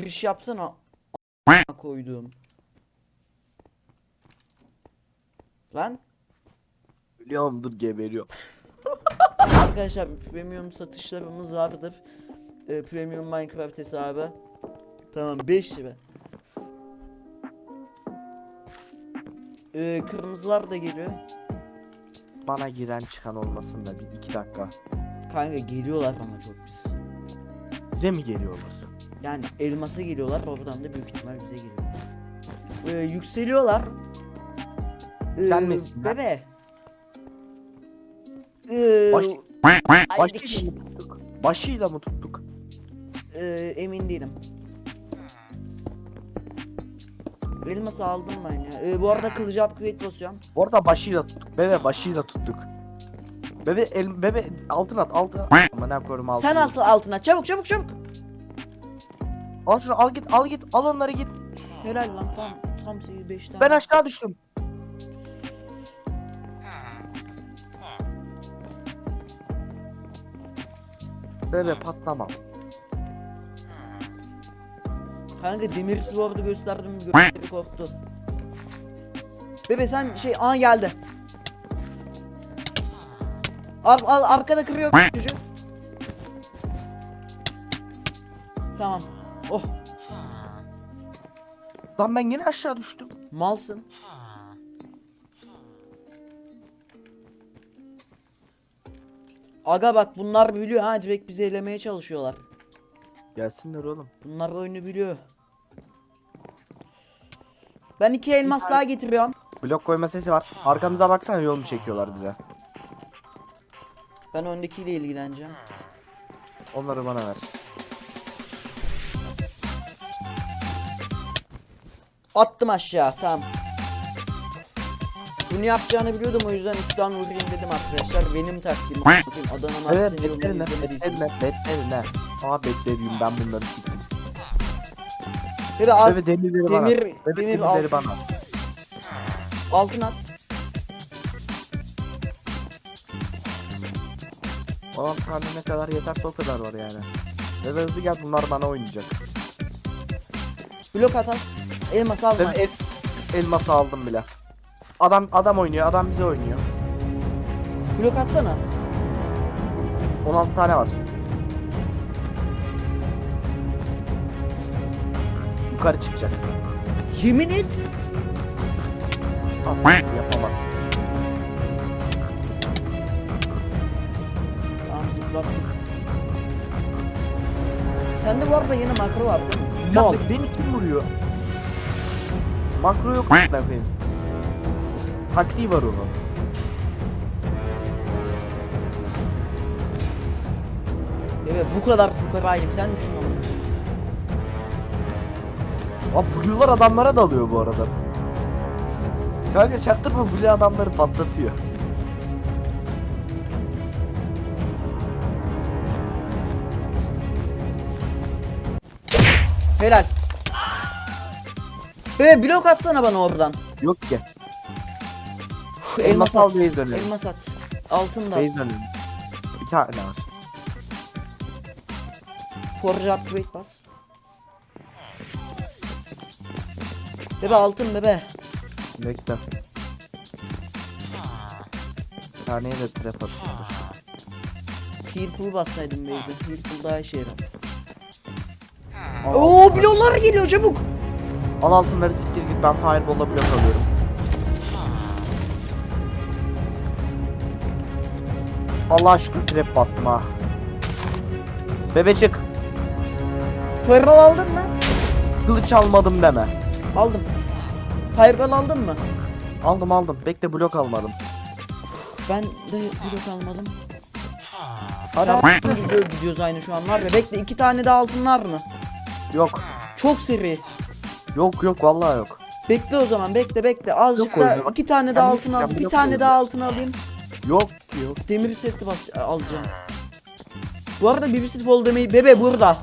giriş yapsana. A- koyduğum. Lan Biliyorum dur geberiyor. arkadaşlar premium satışlarımız vardır. Ee, premium Minecraft hesabı. Tamam 5 lira. Ee, kırmızılar da geliyor. Bana giren çıkan olmasın da bir iki dakika. Kanka geliyorlar ama çok pis. Bize mi geliyorlar? Yani elmasa geliyorlar oradan da büyük ihtimal bize geliyorlar. Ee, yükseliyorlar. Ee. Bebe. Ee, Baş- Başıyla mı tuttuk? Başıyla mı tuttuk? ee, emin değilim. Elması aldım ben ya. Ee, bu arada kılıcı upgrade basıyorum. Bu arada başıyla tuttuk. Bebe başıyla tuttuk. Bebe el bebe altın at altın at. Ama ne koyayım altın. Sen altı altına çabuk çabuk çabuk. Al şunu al git al git al onları git. Helal lan tam tam 5 tane. Ben aşağı düştüm. Bebe patlama. Kanka demir sword'u gösterdim gösterdi korktu. Bebe sen şey aa geldi. Al al arkada kırıyor çocuğu. Tamam. Oh Lan ben yine aşağı düştüm. malsın. Aga bak bunlar biliyor ha direkt bizi elemeye çalışıyorlar. Gelsinler oğlum. Bunlar oyunu biliyor. Ben iki elmas daha getiriyorum. Blok koyma sesi var. Arkamıza baksana yol mu çekiyorlar bize? Ben öndekiyle ilgileneceğim. Onları bana ver. Attım aşağı tamam. Bunu yapacağını biliyordum o yüzden üstten vurayım dedim arkadaşlar. Benim taktiğim. Bakayım Adana Evet Mersin yolunu beklerine izlemediyseniz. beklerine beklerine. Aa beklerim ben bunları siktim. Bebe az Bebe demirleri bana. demir, Bebe demir demirleri altın, bana. altın at. 10 tane ne kadar yeterse o kadar var yani. Bebe hızlı gel bunlar bana oynayacak. Blok at az. Elmas alma. Bebe el, elması aldım bile. Adam adam oynuyor adam bize oynuyor. Blok atsana az. 16 tane var. Yukarı çıkacak. Yemin et. Aslında yapamam. Tamam zıplattık. Sende bu arada yeni makro var değil mi? Ya Mal. beni kim vuruyor? Makro yok ne koyayım. Taktiği var onun. Evet bu kadar fukarayım sen düşün onu. Abi blue'lar adamlara dalıyor bu arada. Kanka çaktırma blue adamları patlatıyor. Helal. Bebe blok atsana bana oradan. Yok ki. Uf, Elmas elmas al, at. base dönelim. Elmas at. Altın da at. Base dönüyorum. Bir tane var. Forge upgrade bas. Bebe altın bebe. Bekle. Bir taneye de trap atıyordur. Heal pool bassaydım base'e. Heal pool daha işe yarar. Oo bloğlar geliyor çabuk. Al altınları siktir git ben fireball'la blok alıyorum. Allah şükür trap bastım ha. Bebe çık. Fireball aldın mı? Kılıç almadım deme. Aldım. Fireball aldın mı? Aldım aldım. Bekle blok almadım. Ben de blok almadım. Tamam gidiyor, gidiyoruz aynı şu an var ya. Bekle iki tane de altın var mı? Yok. Çok seri. Yok yok vallahi yok. Bekle o zaman bekle bekle. Azıcık Yok da iki tane Ben altın al. Bir yok tane daha altın alayım. Yok yok. Demir seti bas alacağım. Bu arada BBC fall demeyi bebe burada.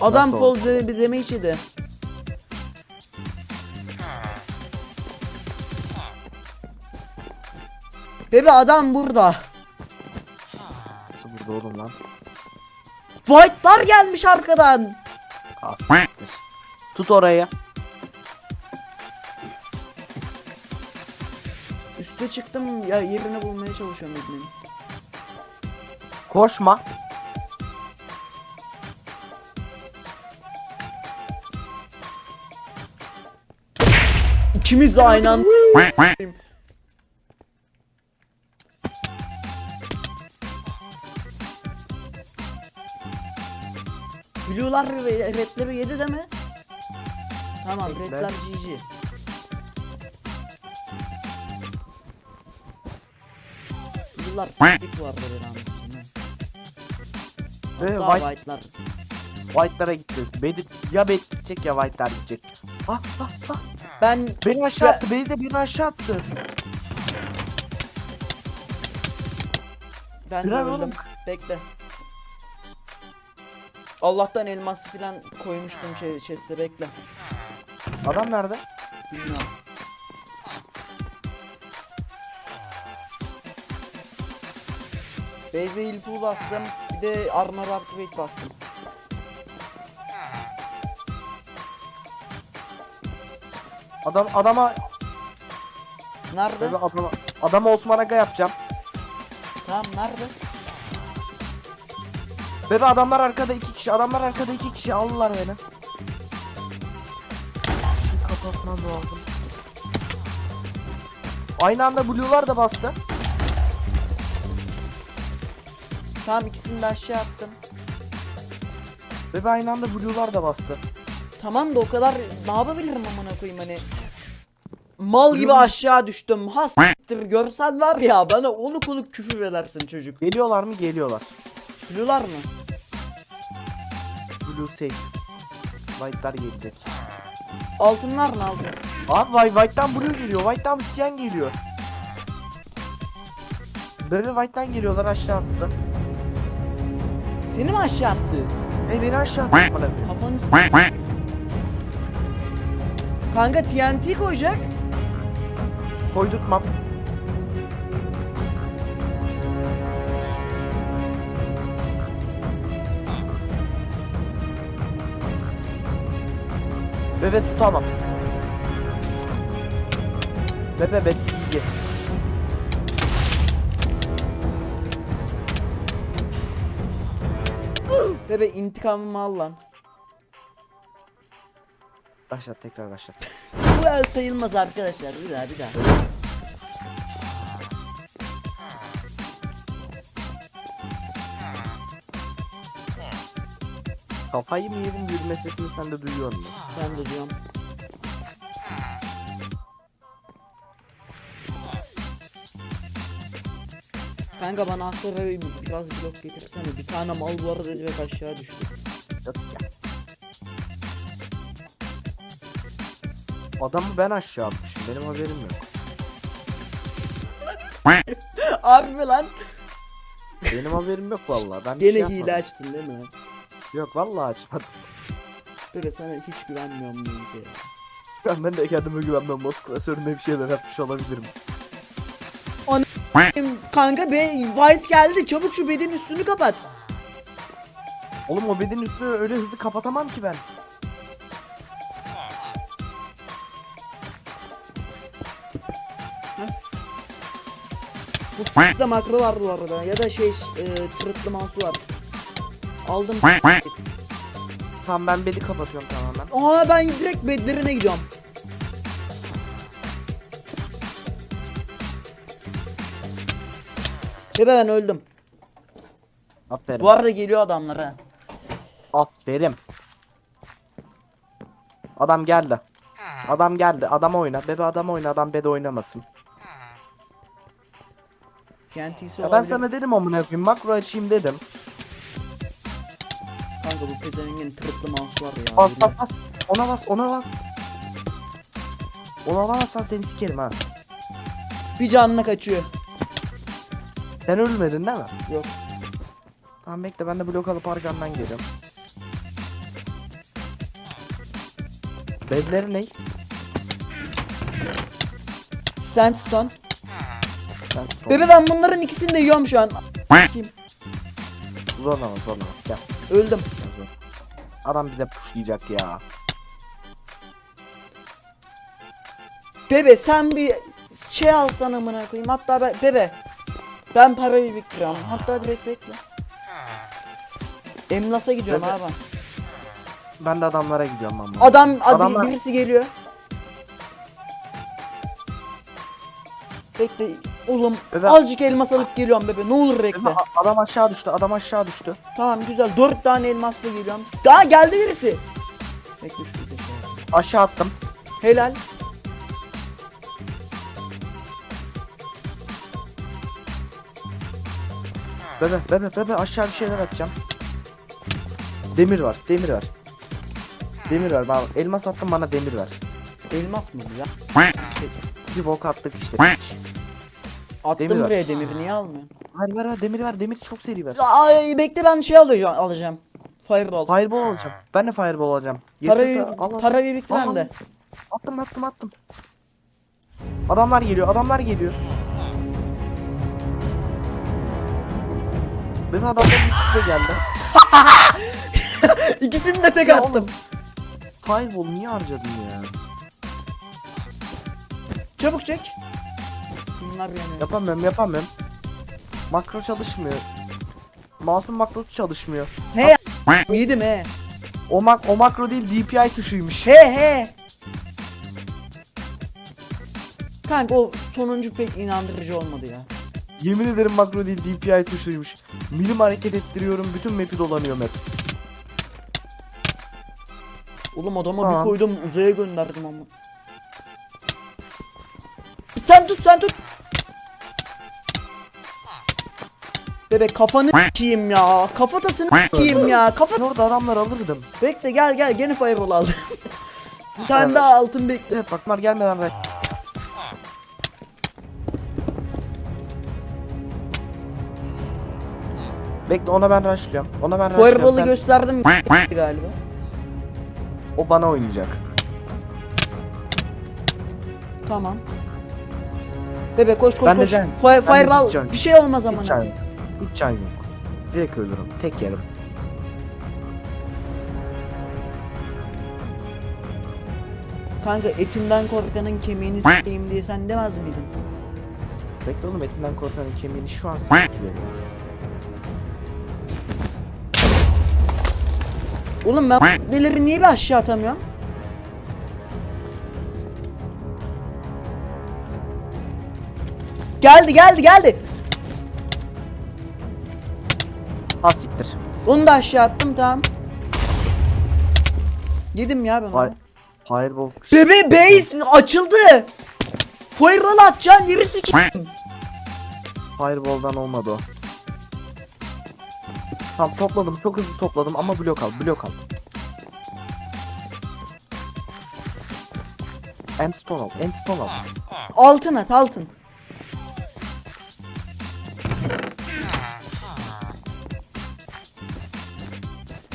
Adam Nasıl oldu? de, demeyi yedi. Bebe adam burada. Nasıl burada oğlum lan? White'lar gelmiş arkadan. Asiktir. Tut orayı. Üste çıktım ya yerini bulmaya çalışıyorum İbni'nin. Koşma. İkimiz de aynı anda. Re- redleri yedi de mi? Tamam Redler. redler GG. Blue'lar siktik bu arada belamız bizim. Ve Hatta white, white'lar. white'lara gideceğiz. Bedi, ya Bed gidecek ya white'lar gidecek. Ah ah ah. Ben Beni aşağı Ya- attı. Beyze beni aşağı attı. ben de Kırar öldüm. oğlum. Bekle. Allah'tan elmas filan koymuştum şey, chest'e bekle. Adam nerede? Bilmiyorum. Beyze pool bastım. Bir de armor upgrade bastım. Adam adama Nerede? Bebe adama adama Osman Aga yapacağım. Tamam nerede? Bebe adamlar arkada iki kişi. Adamlar arkada iki kişi. Aldılar beni. Şu kapatmam lazım. Aynı anda Blue'lar da bastı. Tamam ikisini de aşağı attım. Bebe aynı anda Blue'lar da bastı. Tamam da o kadar ne yapabilirim amına koyayım hani. Mal gibi aşağı düştüm. Hastir görsen var ya bana oluk oluk küfür edersin çocuk. Geliyorlar mı? Geliyorlar. Biliyorlar mı? Blue safe. White'lar gelecek. Altınlar ne altın? Abi White, White'dan Blue geliyor. White'dan Cyan geliyor. Bebe White'dan geliyorlar aşağı attı. Seni mi aşağı attı? E beni aşağı attı. Kafanı s- Kanka TNT koyacak. Koydurtmam. Bebe tutamam. Bebe bet iyi. Bebe intikamımı al lan. Başlat tekrar başlat. Bu el sayılmaz arkadaşlar. Bir daha bir daha. Kafayı mı yedim gülme sesini sen de duyuyor musun? Ben de diyorum. Kanka bana aslında biraz blok getirsene. Bir tane mal bu arada direkt aşağı düştü. Yok ya. Adamı ben aşağı atmışım benim haberim yok. Harbi lan. Benim haberim yok vallahi. Ben bir Gene şey hile yapmadım. açtın değil mi? Yok vallahi açmadım. Böyle sana hiç güvenmiyorum neyse ya. Ben, ben de kendime güvenmem. Mod klasöründe bir şeyler yapmış olabilirim. Benim Kanka be White geldi çabuk şu bedin üstünü kapat. Oğlum o bedinin üstünü öyle hızlı kapatamam ki ben. Bu f***da makro var bu arada ya da şey e, tırıtlı mouse var. Aldım. Tamam ben bedi kapatıyorum tamamen. Aa ben direkt bedlerine gidiyorum. Bebe ben öldüm. Aferin. Bu arada geliyor adamlar ha. Aferin. Adam geldi. Adam geldi. Adam oyna. Bebe adam oyna. Adam bede oynamasın. TNT'si Ya ben olabilir. sana dedim amına koyayım makro açayım dedim. Kanka bu pezevengin tırıtlı mouse var ya. Bas bas bas. Ona bas ona bas. Ona basarsan seni sikerim ha. Bir canına kaçıyor. Sen ölmedin değil mi? Yok. Tamam bekle ben de blok alıp arkandan geliyorum. Bedleri ne? Sandstone. Bebe ben bunların ikisini de yiyorum şu an. Kim? Zorlama zorlama gel. Öldüm. Adam bize pushlayacak ya. Bebe sen bir şey alsan amına koyayım. Hatta ben, bebe ben parayı biriktiriyorum. Hatta direkt bekle. Emlas'a gidiyorum Bebe- abi. Ben de adamlara gidiyorum ama. Adam ad- Adamlar- birisi geliyor. Bekle oğlum Bebe- azıcık elmas alıp geliyorum bebe ne olur bekle. A- Adam aşağı düştü. Adam aşağı düştü. Tamam güzel dört tane elmasla geliyorum. Daha geldi birisi. Bekle şu yapayım. Aşağı attım. Helal. Bebe bebe bebe aşağı bir şeyler atacağım. Demir var. Demir var. Demir ver bana. Elmas attım bana demir ver. Elmas mı bu ya? Bir bok attık işte. Attım Demir buraya demiri niye almıyorsun? Ver ver ver demir ver. Demir çok seri ver. Ay bekle ben şey alacağım. alacağım. Fireball. Fireball alacağım. Ben de fireball alacağım. Para, al, al. para Al, al. bende. Attım attım attım. Adamlar geliyor. Adamlar geliyor. Benim adamların ikisi de geldi. İkisini de tek Ya attım. Fireball niye harcadın ya? Çabuk çek. Bunlar yanıyor. Yapamıyorum yapamıyorum. Makro çalışmıyor. Masum makrosu çalışmıyor. He yedim he. O, mak o makro değil DPI tuşuymuş. He he. Kanka o sonuncu pek inandırıcı olmadı ya. Yemin ederim makro değil DPI tuşuymuş. Milim hareket ettiriyorum bütün map'i dolanıyor map. Oğlum adama Tamam. bir koydum uzaya gönderdim ama. Sen tut sen tut. Bebek kafanı kiyim ya. Kafatasını kiyim ya. Kafa Ben orada adamlar alırdım. Bekle gel gel gene fireball aldım. bir tane daha altın bekle. Evet baklar gelmeden ver. Bekle ona ben rushlıyorum. Ona ben rushlıyorum. Fireball'ı Sen- gösterdim galiba. O bana oynayacak. Tamam. Bebe koş koş Ben koş. can- Fi- ben de fireball can- bir şey olmaz ama. Hiç can yok. Hiç can yok. Direkt ölürüm. Tek yerim. Kanka etinden korkanın kemiğini s**eyim diye sen demez miydin? Bekle oğlum etinden korkanın kemiğini şu an sıkıyor. Oğlum ben neleri niye bir aşağı atamıyorum? Geldi geldi geldi. Siktir. Onu da aşağı attım tamam. Yedim ya ben onu. Hay Fireball. Bebe base açıldı. Fireball atacaksın yeri sikeyim. Fireball'dan olmadı o. Tamam topladım. Çok hızlı topladım ama blok al. Blok al. Endstone al. Endstone al. Altın at altın.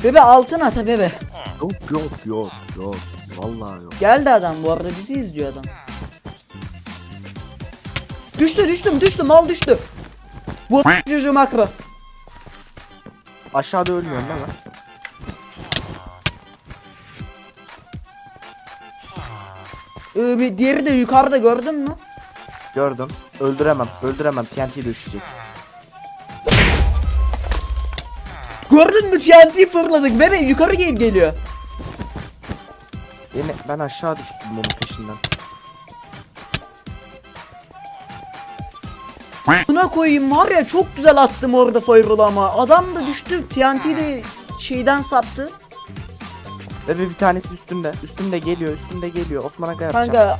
Bebe altın at ha bebe. Yok yok yok yok. Vallahi yok. Geldi adam bu arada bizi izliyor adam. Düştü düştüm düştüm al düştü. Bu çocuğu makro. Aşağıda ölmüyorum değil mi? Ee, bir diğeri de yukarıda gördün mü? Gördüm. Öldüremem. Öldüremem. TNT düşecek. Gördün mü TNT fırladık bebe yukarı gel geliyor. Yine ben aşağı düştüm bunun peşinden. Buna koyayım var ya çok güzel attım orada fireball ama adam da düştü TNT de şeyden saptı. Ve bir tanesi üstümde. Üstümde geliyor. Üstümde geliyor. Osman Aga yapacağım. Kanka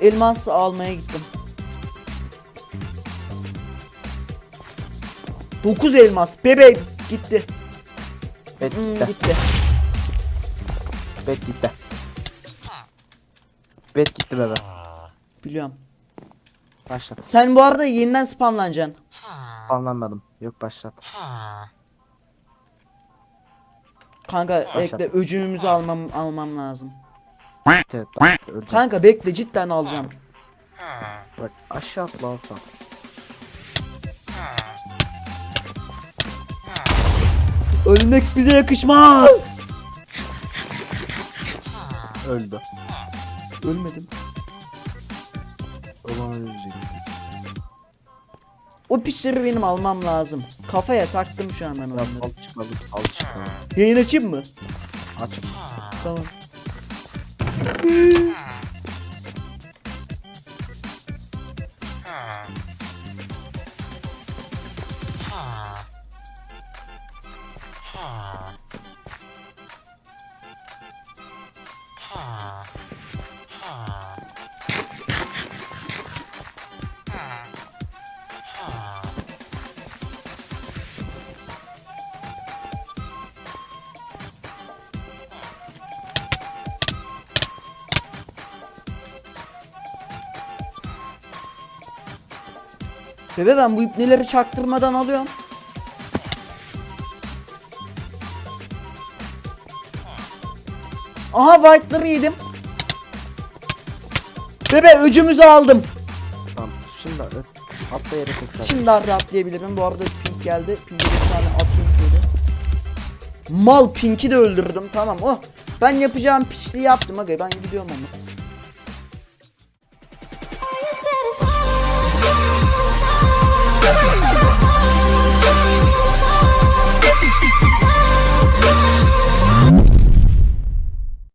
elmas almaya gittim. 9 elmas bebe gitti. Bet Hmm, gitti. gitti. Bet gitti. Bet gitti bebe. Biliyorum. Başlat. Sen bu arada yeniden spamlanacaksın. Anlamadım. Yok başlat. Kanka Başlat. bekle öcümümüzü almam almam lazım. Evet. Kanka bekle cidden alacağım. Bak aşağı atla alsam. Ölmek bize yakışmaz. Öldü. Ölmedim. O zaman öleceksin. O pişleri benim almam lazım. Kafaya taktım şu an ben Biraz onları. sal çıkalım sal çıkalım. Yayın açayım mı? Aç. Tamam. Bebe ben bu ipneleri çaktırmadan alıyorum. Aha white'ları yedim. Bebe öcümüzü aldım. Tamam. Şimdi ö- atla yere tekrar. Şimdi rahatlayabilirim. Bu arada pink geldi. Pink'e bir tane atayım şöyle. Mal Pink'i de öldürdüm. Tamam oh. Ben yapacağım piçliği yaptım aga. Ben gidiyorum ama. Yes.